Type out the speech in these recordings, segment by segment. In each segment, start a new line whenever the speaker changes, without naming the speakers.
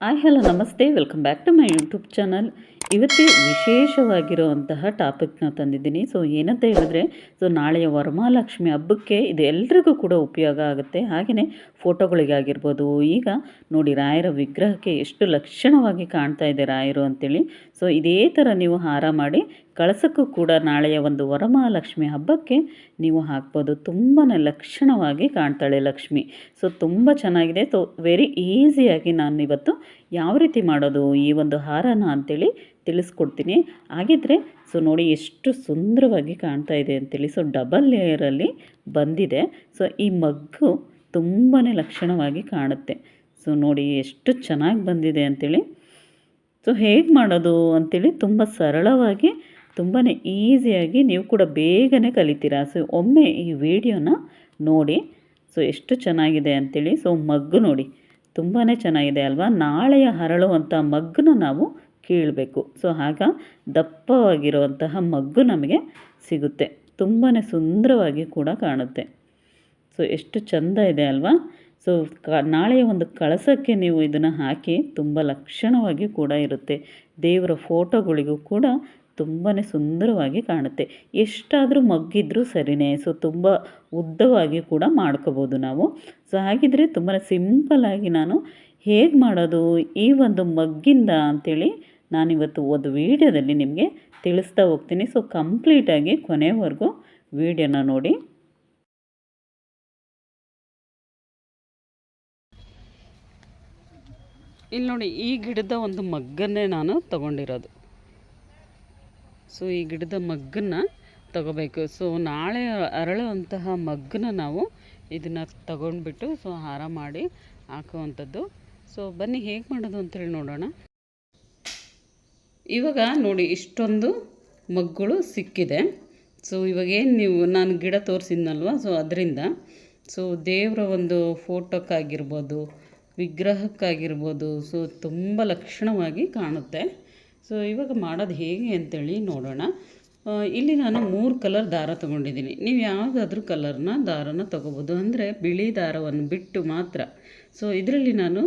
Hi hello ನಮಸ್ತೆ welcome back to my YouTube channel ಇವತ್ತು ವಿಶೇಷವಾಗಿರುವಂತಹ ಟಾಪಿಕ್ನ ತಂದಿದ್ದೀನಿ. ಸೊ ಏನಂತ ಹೇಳಿದ್ರೆ ಸೊ ನಾಳೆಯ ವರಮಹಾಲಕ್ಷ್ಮಿ ಹಬ್ಬಕ್ಕೆ ಇದು ಎಲ್ರಿಗೂ ಕೂಡ ಉಪಯೋಗ ಆಗುತ್ತೆ. ಹಾಗೆಯೇ ಫೋಟೋಗಳಿಗಾಗಿರ್ಬೋದು, ಈಗ ನೋಡಿ ರಾಯರ ವಿಗ್ರಹಕ್ಕೆ ಎಷ್ಟು ಲಕ್ಷಣವಾಗಿ ಕಾಣ್ತಾ ಇದೆ ರಾಯರು ಅಂತೇಳಿ. ಸೊ ಇದೇ ಥರ ನೀವು ಹಾರ ಮಾಡಿ, ಕಳಸಕ್ಕೂ ಕೂಡ ನಾಳೆಯ ಒಂದು ವರಮಹಾಲಕ್ಷ್ಮಿ ಹಬ್ಬಕ್ಕೆ ನೀವು ಹಾಕ್ಬೋದು. ತುಂಬಾ ಲಕ್ಷಣವಾಗಿ ಕಾಣ್ತಾಳೆ ಲಕ್ಷ್ಮಿ. ಸೊ ತುಂಬ ಚೆನ್ನಾಗಿದೆ. ಸೊ ವೆರಿ ಈಸಿಯಾಗಿ ನಾನು ಇವತ್ತು ಯಾವ ರೀತಿ ಮಾಡೋದು ಈ ಒಂದು ಹಾರನ ಅಂಥೇಳಿ ತಿಳಿಸ್ಕೊಡ್ತೀನಿ. ಹಾಗಿದ್ರೆ, ಸೊ ನೋಡಿ ಎಷ್ಟು ಸುಂದರವಾಗಿ ಕಾಣ್ತಾ ಇದೆ ಅಂತೇಳಿ, ಸೊ ಡಬಲ್ ಲೇಯರಲ್ಲಿ ಬಂದಿದೆ. ಸೊ ಈ ಮಗ್ಗು ತುಂಬಾ ಲಕ್ಷಣವಾಗಿ ಕಾಣುತ್ತೆ. ಸೊ ನೋಡಿ ಎಷ್ಟು ಚೆನ್ನಾಗಿ ಬಂದಿದೆ ಅಂಥೇಳಿ ಸೊ ಹೇಗೆ ಮಾಡೋದು ಅಂಥೇಳಿ ತುಂಬ ಸರಳವಾಗಿ ತುಂಬಾ ಈಸಿಯಾಗಿ ನೀವು ಕೂಡ ಬೇಗನೆ ಕಲಿತೀರಾ. ಸೊ ಒಮ್ಮೆ ಈ ವಿಡಿಯೋನ ನೋಡಿ, ಸೊ ಎಷ್ಟು ಚೆನ್ನಾಗಿದೆ ಅಂಥೇಳಿ ಸೊ ಮಗ್ಗು ನೋಡಿ ತುಂಬಾ ಚೆನ್ನಾಗಿದೆ ಅಲ್ವಾ? ನಾಳೆಯ ಹರಳುವಂಥ ಮಗ್ಗನ್ನ ನಾವು ಕೀಳಬೇಕು. ಸೊ ಆಗ ದಪ್ಪವಾಗಿರುವಂತಹ ಮಗ್ಗು ನಮಗೆ ಸಿಗುತ್ತೆ. ತುಂಬಾ ಸುಂದರವಾಗಿ ಕೂಡ ಕಾಣುತ್ತೆ. ಸೊ ಎಷ್ಟು ಚಂದ ಇದೆ ಅಲ್ವಾ? ಸೊ ಕ, ನಾಳೆಯ ಒಂದು ಕಳಸಕ್ಕೆ ನೀವು ಇದನ್ನು ಹಾಕಿ ತುಂಬ ಲಕ್ಷಣವಾಗಿ ಕೂಡ ಇರುತ್ತೆ. ದೇವರ ಫೋಟೋಗಳಿಗೂ ಕೂಡ ತುಂಬಾ ಸುಂದರವಾಗಿ ಕಾಣುತ್ತೆ. ಎಷ್ಟಾದರೂ ಮಗ್ಗಿದ್ರೂ ಸರಿನೇ. ಸೊ ತುಂಬ ಉದ್ದವಾಗಿ ಕೂಡ ಮಾಡ್ಕೋಬೋದು ನಾವು. ಸೊ ಹಾಗಿದ್ರೆ ತುಂಬಾ ಸಿಂಪಲ್ಲಾಗಿ ನಾನು ಹೇಗೆ ಮಾಡೋದು? ಈ ಒಂದು ಮಗ್ಗಿಂದ ಅಂಥೇಳಿ ನಾನಿವತ್ತು ಒಂದು ವೀಡಿಯೋದಲ್ಲಿ ನಿಮಗೆ ತಿಳಿಸ್ತಾ ಹೋಗ್ತೀನಿ. ಸೊ ಕಂಪ್ಲೀಟಾಗಿ ಕೊನೆವರೆಗೂ ವೀಡಿಯೋನ ನೋಡಿ. ಇಲ್ಲಿ ನೋಡಿ, ಈ ಗಿಡದ ಒಂದು ಮಗ್ಗನ್ನೇ ನಾನು ತಗೊಂಡಿರೋದು. ಸೊ ಈ ಗಿಡದ ಮಗ್ಗನ್ನ ತಗೋಬೇಕು. ಸೊ ನಾಳೆ ಅರಳುವಂತಹ ಮಗ್ಗನ್ನ ನಾವು ಇದನ್ನು ತಗೊಂಡ್ಬಿಟ್ಟು ಸೊ ಹಾರ ಮಾಡಿ ಹಾಕುವಂಥದ್ದು. ಸೊ ಬನ್ನಿ, ಹೇಗೆ ಮಾಡೋದು ಅಂತೇಳಿ ನೋಡೋಣ. ಇವಾಗ ನೋಡಿ ಇಷ್ಟೊಂದು ಮಗ್ಗುಗಳು ಸಿಕ್ಕಿದೆ. ಸೊ ಇವಾಗೇನು ನೀವು ನಾನು ಗಿಡ ತೋರಿಸಿದ್ನಲ್ವ? ಸೊ ಅದರಿಂದ. ಸೊ ದೇವರ ಒಂದು ಫೋಟೋಕ್ಕಾಗಿರ್ಬೋದು, ವಿಗ್ರಹಕ್ಕಾಗಿರ್ಬೋದು ಸೊ ತುಂಬ ಲಕ್ಷಣವಾಗಿ ಕಾಣುತ್ತೆ. ಸೊ ಇವಾಗ ಮಾಡೋದು ಹೇಗೆ ಅಂತೇಳಿ ನೋಡೋಣ. ಇಲ್ಲಿ ನಾನು ಮೂರು ಕಲರ್ ದಾರ ತೊಗೊಂಡಿದ್ದೀನಿ. ನೀವು ಯಾವುದಾದ್ರೂ ಕಲರ್ನ ದಾರನ ತೊಗೋಬೋದು. ಅಂದರೆ ಬಿಳಿ ದಾರವನ್ನು ಬಿಟ್ಟು ಮಾತ್ರ. ಸೊ ಇದರಲ್ಲಿ ನಾನು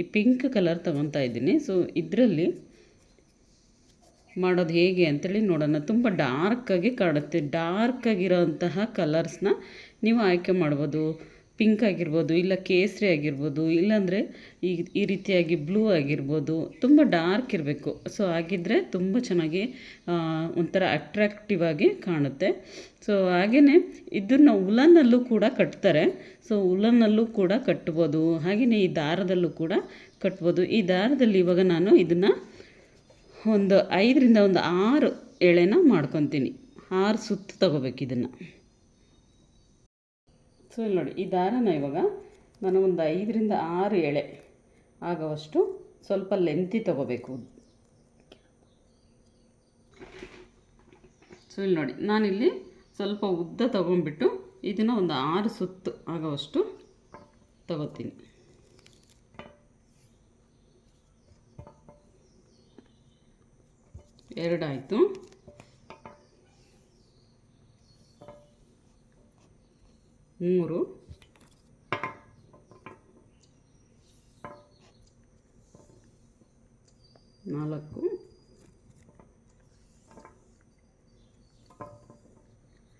ಈ ಪಿಂಕ್ ಕಲರ್ ತೊಗೊತಾ ಇದ್ದೀನಿ. ಸೊ ಇದರಲ್ಲಿ ಮಾಡೋದು ಹೇಗೆ ಅಂತೇಳಿ ನೋಡೋಣ. ತುಂಬ ಡಾರ್ಕಾಗಿ ಕಾಣುತ್ತೆ ಡಾರ್ಕಾಗಿರೋಂತಹ ಕಲರ್ಸ್ನ ನೀವು ಆಯ್ಕೆ ಮಾಡ್ಬೋದು. ಪಿಂಕ್ ಆಗಿರ್ಬೋದು, ಇಲ್ಲ ಕೇಸರಿ ಆಗಿರ್ಬೋದು, ಇಲ್ಲಾಂದರೆ ಈ ಈ ರೀತಿಯಾಗಿ ಬ್ಲೂ ಆಗಿರ್ಬೋದು. ತುಂಬ ಡಾರ್ಕ್ ಇರಬೇಕು. ಸೊ ಹಾಗಿದ್ರೆ ತುಂಬ ಚೆನ್ನಾಗಿ ಒಂಥರ ಅಟ್ರ್ಯಾಕ್ಟಿವ್ ಆಗಿ ಕಾಣುತ್ತೆ. ಸೊ ಹಾಗೆಯೇ ಇದನ್ನು ಉಲನ್ನಲ್ಲೂ ಕೂಡ ಕಟ್ತಾರೆ. ಸೊ ಉಲನ್ನಲ್ಲೂ ಕೂಡ ಕಟ್ಬೋದು. ಹಾಗೆಯೇ ಈ ದಾರದಲ್ಲೂ ಕೂಡ ಕಟ್ಬೋದು. ಈ ದಾರದಲ್ಲಿ ಇವಾಗ ನಾನು ಇದನ್ನು ಒಂದು ಐದರಿಂದ ಒಂದು ಆರು ಎಳೆನ ಮಾಡ್ಕೊತೀನಿ. ಆರು ಸುತ್ತು ತಗೋಬೇಕು ಇದನ್ನು. ಸೊ ಇಲ್ಲಿ ನೋಡಿ, ಈ ದಾರನ ಇವಾಗ ನಾನು ಒಂದು ಐದರಿಂದ ಆರು ಎಳೆ ಆಗುವಷ್ಟು ಸ್ವಲ್ಪ ಲೆಂತಿ ತಗೋಬೇಕು. ಸೊ ಇಲ್ಲಿ ನೋಡಿ, ನಾನಿಲ್ಲಿ ಸ್ವಲ್ಪ ಉದ್ದ ತಗೊಂಡ್ಬಿಟ್ಟು ಇದನ್ನು ಒಂದು ಆರು ಸುತ್ತು ಆಗೋವಷ್ಟು ತಗೋತೀನಿ. ಎರಡಾಯಿತು. ಮೂರು. ನಾಲ್ಕು.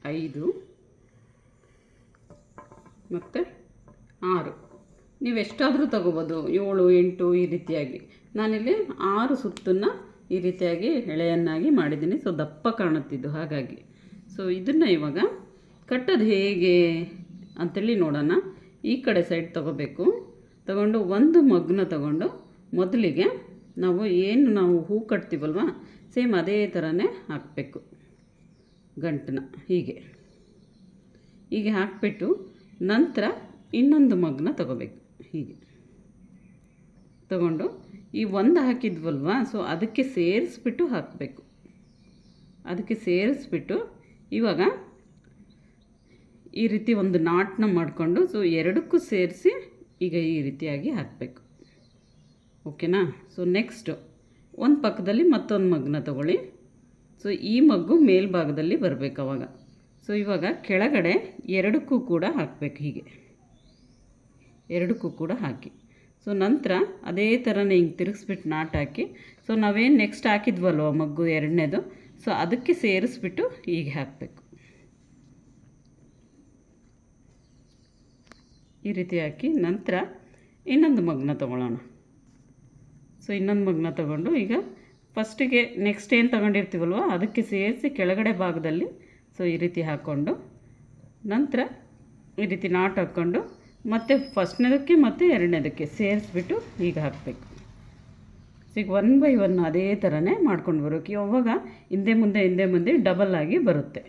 ಐದು. ಮತ್ತು ಆರು. ನೀವು ಎಷ್ಟಾದರೂ ತಗೋಬೋದು. ಏಳು, ಎಂಟು ಈ ರೀತಿಯಾಗಿ. ನಾನಿಲ್ಲಿ ಆರು ಸುತ್ತನ್ನು ಈ ರೀತಿಯಾಗಿ ಎಳೆಯನ್ನಾಗಿ ಮಾಡಿದ್ದೀನಿ. ಸೊ ದಪ್ಪ ಕಾಣುತ್ತಿದ್ದು ಹಾಗಾಗಿ. ಸೊ ಇದನ್ನು ಇವಾಗ ಕಟ್ಟೋದು ಹೇಗೆ ಅಂತೇಳಿ ನೋಡೋಣ. ಈ ಕಡೆ ಸೈಡ್ ತಗೋಬೇಕು. ತಗೊಂಡು ಒಂದು ಮಗ್ನ ತಗೊಂಡು ಮೊದಲಿಗೆ ನಾವು ಏನು ನಾವು ಹೂ ಕಟ್ತೀವಲ್ವ, ಸೇಮ್ ಅದೇ ಥರನೇ ಹಾಕಬೇಕು. ಗಂಟನ್ನ ಹೀಗೆ. ಹೀಗೆ ಹಾಕಿಬಿಟ್ಟು ನಂತರ ಇನ್ನೊಂದು ಮಗ್ನ ತಗೋಬೇಕು. ಹೀಗೆ. ತಗೊಂಡು ಈ ಒಂದು ಹಾಕಿದ್ವಲ್ವಾ? ಸೊ ಅದಕ್ಕೆ ಸೇರಿಸ್ಬಿಟ್ಟು ಹಾಕಬೇಕು. ಅದಕ್ಕೆ ಸೇರಿಸ್ಬಿಟ್ಟು ಇವಾಗ ಈ ರೀತಿ ಒಂದು ನಾಟನ್ನ ಮಾಡಿಕೊಂಡು ಸೊ ಎರಡಕ್ಕೂ ಸೇರಿಸಿ ಈಗ ಈ ರೀತಿಯಾಗಿ ಹಾಕಬೇಕು. ಓಕೆನಾ? ಸೊ ನೆಕ್ಸ್ಟು ಒಂದು ಪಕ್ಕದಲ್ಲಿ ಮತ್ತೊಂದು ಮಗ್ನ ತಗೊಳ್ಳಿ. ಸೊ ಈ ಮಗ್ಗು ಮೇಲ್ಭಾಗದಲ್ಲಿ ಬರಬೇಕು ಅವಾಗ. ಸೊ ಇವಾಗ ಕೆಳಗಡೆ ಎರಡಕ್ಕೂ ಕೂಡ ಹಾಕಬೇಕು ಹೀಗೆ. ಎರಡಕ್ಕೂ ಕೂಡ ಹಾಕಿ. ಸೊ ನಂತರ ಅದೇ ಥರನೇ ಹಿಂಗೆ ತಿರುಗಿಸ್ಬಿಟ್ಟು ನಾಟ್ ಹಾಕಿ. ಸೊ ನಾವೇನು ನೆಕ್ಸ್ಟ್ ಹಾಕಿದ್ವಲ್ವ ಮಗ್ಗು ಎರಡನೇದು? ಸೊ ಅದಕ್ಕೆ ಸೇರಿಸ್ಬಿಟ್ಟು ಹೀಗೆ ಹಾಕಬೇಕು. ಈ ರೀತಿ ಹಾಕಿ ನಂತರ ಇನ್ನೊಂದು ಮಗ್ನ ತೊಗೊಳ್ಳೋಣ. ಸೊ ಇನ್ನೊಂದು ಮಗ್ನ ತೊಗೊಂಡು ಈಗ ಫಸ್ಟಿಗೆ ನೆಕ್ಸ್ಟ್ ಏನು ತೊಗೊಂಡಿರ್ತೀವಲ್ವ ಅದಕ್ಕೆ ಸೇರಿಸಿ ಕೆಳಗಡೆ ಭಾಗದಲ್ಲಿ. ಸೊ ಈ ರೀತಿ ಹಾಕ್ಕೊಂಡು ನಂತರ ಈ ರೀತಿ ನಾಟ್ ಹಾಕ್ಕೊಂಡು ಮತ್ತು ಫಸ್ಟ್ನೇದಕ್ಕೆ ಮತ್ತು ಎರಡನೇದಕ್ಕೆ ಸೇರಿಸ್ಬಿಟ್ಟು ಈಗ ಹಾಕಬೇಕು. ಈಗ ಒನ್ ಬೈ ಒನ್ ಅದೇ ಥರನೇ ಮಾಡ್ಕೊಂಡು ಬರೋಕೆ ಅವಾಗ ಹಿಂದೆ ಮುಂದೆ ಹಿಂದೆ ಮುಂದೆ ಡಬಲ್ ಆಗಿ ಬರುತ್ತೆ.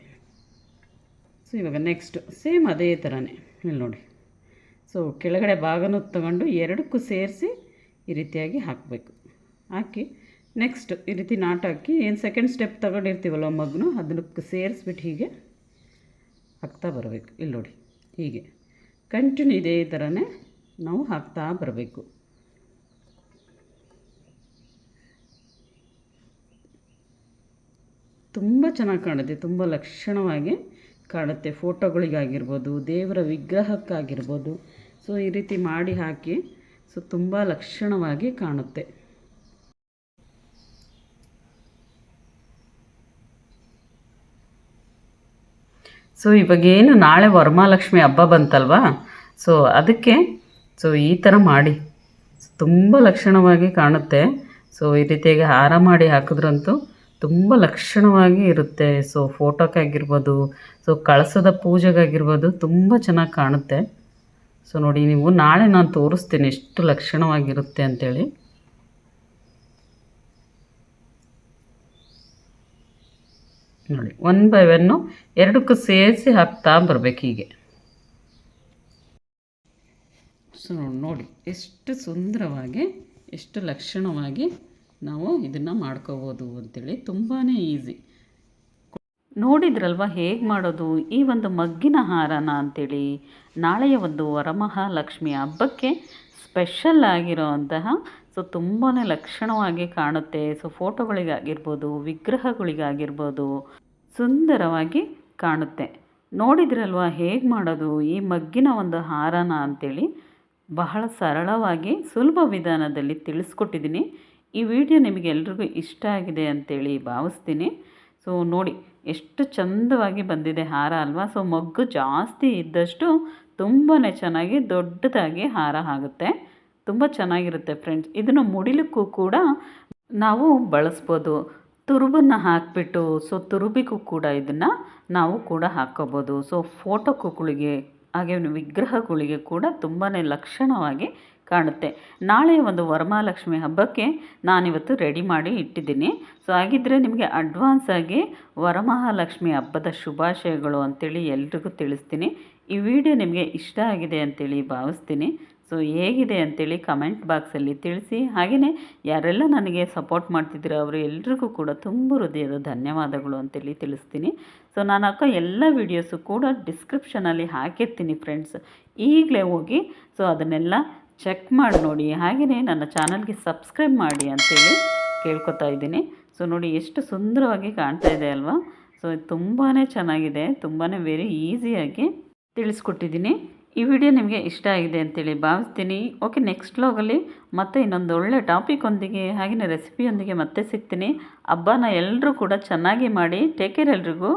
ಸೊ ಇವಾಗ ನೆಕ್ಸ್ಟು ಸೇಮ್ ಅದೇ ಥರನೇ ಇಲ್ಲಿ ನೋಡಿ. ಸೊ ಕೆಳಗಡೆ ಭಾಗನೂ ತಗೊಂಡು ಎರಡಕ್ಕೂ ಸೇರಿಸಿ ಈ ರೀತಿಯಾಗಿ ಹಾಕಬೇಕು. ಹಾಕಿ ನೆಕ್ಸ್ಟ್ ಈ ರೀತಿ ನಾಟ್ ಹಾಕಿ ಏನು ಸೆಕೆಂಡ್ ಸ್ಟೆಪ್ ತಗೊಂಡಿರ್ತೀವಲ್ಲ ಮಗನು ಅದನ್ನಕ್ಕೆ ಸೇರಿಸ್ಬಿಟ್ಟು ಹೀಗೆ ಹಾಕ್ತಾ ಬರಬೇಕು. ಇಲ್ಲಿ ನೋಡಿ, ಹೀಗೆ. ಕಂಟಿನ್ಯೂ ಇದೇ ಥರನೇ ನಾವು ಹಾಕ್ತಾ ಬರಬೇಕು. ತುಂಬ ಚೆನ್ನಾಗಿ ಕಾಣುತ್ತೆ, ತುಂಬ ಲಕ್ಷಣವಾಗಿ ಕಾಣುತ್ತೆ. ಫೋಟೋಗಳಿಗಾಗಿರ್ಬೋದು, ದೇವರ ವಿಗ್ರಹಕ್ಕಾಗಿರ್ಬೋದು. ಸೊ, ಈ ರೀತಿ ಮಾಡಿ ಹಾಕಿ, ಸೊ, ತುಂಬ ಲಕ್ಷಣವಾಗಿ ಕಾಣುತ್ತೆ. ಸೊ ಇವಾಗೇನು ನಾಳೆ ವರಮಹಾಲಕ್ಷ್ಮಿ ಹಬ್ಬ ಬಂತಲ್ವಾ? ಸೊ ಅದಕ್ಕೆ ಸೊ ಈ ಥರ ಮಾಡಿ. ತುಂಬ ಲಕ್ಷಣವಾಗಿ ಕಾಣುತ್ತೆ. ಸೊ ಈ ರೀತಿಯಾಗಿ ಹಾರ ಮಾಡಿ ಹಾಕಿದ್ರಂತೂ ತುಂಬ ಲಕ್ಷಣವಾಗಿ ಇರುತ್ತೆ. ಸೊ ಫೋಟೋಕ್ಕಾಗಿರ್ಬೋದು ಸೊ ಕಳಸದ ಪೂಜೆಗಾಗಿರ್ಬೋದು ತುಂಬ ಚೆನ್ನಾಗಿ ಕಾಣುತ್ತೆ. ಸೊ ನೋಡಿ, ನೀವು ನಾಳೆ ನಾನು ತೋರಿಸ್ತೀನಿ ಎಷ್ಟು ಲಕ್ಷಣವಾಗಿರುತ್ತೆ ಅಂಥೇಳಿ ನೋಡಿ ಒನ್ ಬೈ ಒನ್ನು ಎರಡಕ್ಕೂ ಸೇರಿಸಿ ಹಾಕ್ತಾ ಬರಬೇಕು ಹೀಗೆ. ಸೊ ನೋಡಿ ಎಷ್ಟು ಸುಂದರವಾಗಿ, ಎಷ್ಟು ಲಕ್ಷಣವಾಗಿ ನಾವು ಇದನ್ನು ಮಾಡ್ಕೋಬೋದು ಅಂತೇಳಿ ತುಂಬಾ ಈಸಿ ನೋಡಿದ್ರಲ್ವ ಹೇಗೆ ಮಾಡೋದು? ಈ ಒಂದು ಮಗ್ಗಿನ ಹಾರನ ಅಂಥೇಳಿ ನಾಳೆಯ ಒಂದು ವರಮಹಾಲಕ್ಷ್ಮಿ ಹಬ್ಬಕ್ಕೆ ಸ್ಪೆಷಲ್ ಆಗಿರೋವಂತಹ ಸೊ ತುಂಬಾ ಲಕ್ಷಣವಾಗಿ ಕಾಣುತ್ತೆ. ಸೊ ಫೋಟೋಗಳಿಗಾಗಿರ್ಬೋದು, ವಿಗ್ರಹಗಳಿಗಾಗಿರ್ಬೋದು ಸುಂದರವಾಗಿ ಕಾಣುತ್ತೆ. ನೋಡಿದ್ರಲ್ವ ಹೇಗೆ ಮಾಡೋದು? ಈ ಮಗ್ಗಿನ ಒಂದು ಹಾರನ ಅಂಥೇಳಿ ಬಹಳ ಸರಳವಾಗಿ ಸುಲಭ ವಿಧಾನದಲ್ಲಿ ತಿಳಿಸ್ಕೊಟ್ಟಿದ್ದೀನಿ. ಈ ವಿಡಿಯೋ ನಿಮಗೆ ಎಲ್ರಿಗೂ ಇಷ್ಟ ಆಗಿದೆ ಅಂತೇಳಿ ಭಾವಿಸ್ತೀನಿ. ಸೊ ನೋಡಿ, ಎಷ್ಟು ಚಂದವಾಗಿ ಬಂದಿದೆ ಹಾರ ಅಲ್ವಾ? ಸೊ ಮಗ್ಗು ಜಾಸ್ತಿ ಇದ್ದಷ್ಟು ತುಂಬಾ ಚೆನ್ನಾಗಿ ದೊಡ್ಡದಾಗಿ ಹಾರ ಆಗುತ್ತೆ. ತುಂಬ ಚೆನ್ನಾಗಿರುತ್ತೆ ಫ್ರೆಂಡ್ಸ್. ಇದನ್ನು ಮುಡಿಲಿಕ್ಕೂ ಕೂಡ ನಾವು ಬಳಸ್ಬೋದು. ತುರುಬನ್ನು ಹಾಕಿಬಿಟ್ಟು, ಸೊ ತುರುಬಿಗೂ ಕೂಡ ಇದನ್ನು ನಾವು ಕೂಡ ಹಾಕ್ಕೋಬೋದು. ಸೊ ಫೋಟೋಗಳಿಗೆ ಹಾಗೆ ವಿಗ್ರಹಗಳಿಗೆ ಕೂಡ ತುಂಬಾ ಲಕ್ಷಣವಾಗಿ ಕಾಣುತ್ತೆ. ನಾಳೆ ಒಂದು ವರಮಹಾಲಕ್ಷ್ಮಿ ಹಬ್ಬಕ್ಕೆ ನಾನಿವತ್ತು ರೆಡಿ ಮಾಡಿ ಇಟ್ಟಿದ್ದೀನಿ. ಸೊ ಹಾಗಿದ್ದರೆ ನಿಮಗೆ ಅಡ್ವಾನ್ಸ್ ಆಗಿ ವರಮಹಾಲಕ್ಷ್ಮಿ ಹಬ್ಬದ ಶುಭಾಶಯಗಳು ಅಂತೇಳಿ ಎಲ್ರಿಗೂ ತಿಳಿಸ್ತೀನಿ. ಈ ವಿಡಿಯೋ ನಿಮಗೆ ಇಷ್ಟ ಆಗಿದೆ ಅಂತೇಳಿ ಭಾವಿಸ್ತೀನಿ. ಸೊ ಹೇಗಿದೆ ಅಂತೇಳಿ ಕಮೆಂಟ್ ಬಾಕ್ಸಲ್ಲಿ ತಿಳಿಸಿ. ಹಾಗೆಯೇ ಯಾರೆಲ್ಲ ನನಗೆ ಸಪೋರ್ಟ್ ಮಾಡ್ತಿದ್ದೀರೋ ಅವರು ಎಲ್ರಿಗೂ ಕೂಡ ತುಂಬ ಹೃದಯದ ಧನ್ಯವಾದಗಳು ಅಂತೇಳಿ ತಿಳಿಸ್ತೀನಿ. ಸೊ ನಾನು ಅಕ್ಕ ಎಲ್ಲ ವೀಡಿಯೋಸು ಕೂಡ ಡಿಸ್ಕ್ರಿಪ್ಷನಲ್ಲಿ ಹಾಕಿರ್ತೀನಿ ಫ್ರೆಂಡ್ಸ್. ಈಗಲೇ ಹೋಗಿ ಸೊ ಅದನ್ನೆಲ್ಲ ಚೆಕ್ ಮಾಡಿ ನೋಡಿ. ಹಾಗೆಯೇ ನನ್ನ ಚಾನಲ್ಗೆ ಸಬ್ಸ್ಕ್ರೈಬ್ ಮಾಡಿ ಅಂತೇಳಿ ಕೇಳ್ಕೊತಾ ಇದ್ದೀನಿ. ಸೊ ನೋಡಿ ಎಷ್ಟು ಸುಂದರವಾಗಿ ಕಾಣ್ತಾ ಇದೆ ಅಲ್ವಾ? ಸೊ ತುಂಬಾ ಚೆನ್ನಾಗಿದೆ ತುಂಬಾ ವೆರಿ ಈಸಿಯಾಗಿ ತಿಳಿಸ್ಕೊಟ್ಟಿದ್ದೀನಿ. ಈ ವಿಡಿಯೋ ನಿಮಗೆ ಇಷ್ಟ ಆಗಿದೆ ಅಂತೇಳಿ ಭಾವಿಸ್ತೀನಿ. ಓಕೆ ನೆಕ್ಸ್ಟ್ ಲೋಗಲ್ಲಿ ಮತ್ತೆ ಇನ್ನೊಂದು ಒಳ್ಳೆ ಟಾಪಿಕ್ಕೊಂದಿಗೆ ಹಾಗೆಯೇ ರೆಸಿಪಿಯೊಂದಿಗೆ ಮತ್ತೆ ಸಿಗ್ತೀನಿ. ಹಬ್ಬನ ಎಲ್ಲರೂ ಕೂಡ ಚೆನ್ನಾಗಿ ಮಾಡಿ ಟೇಕ್ ಕೇರ್ ಎಲ್ರಿಗೂ.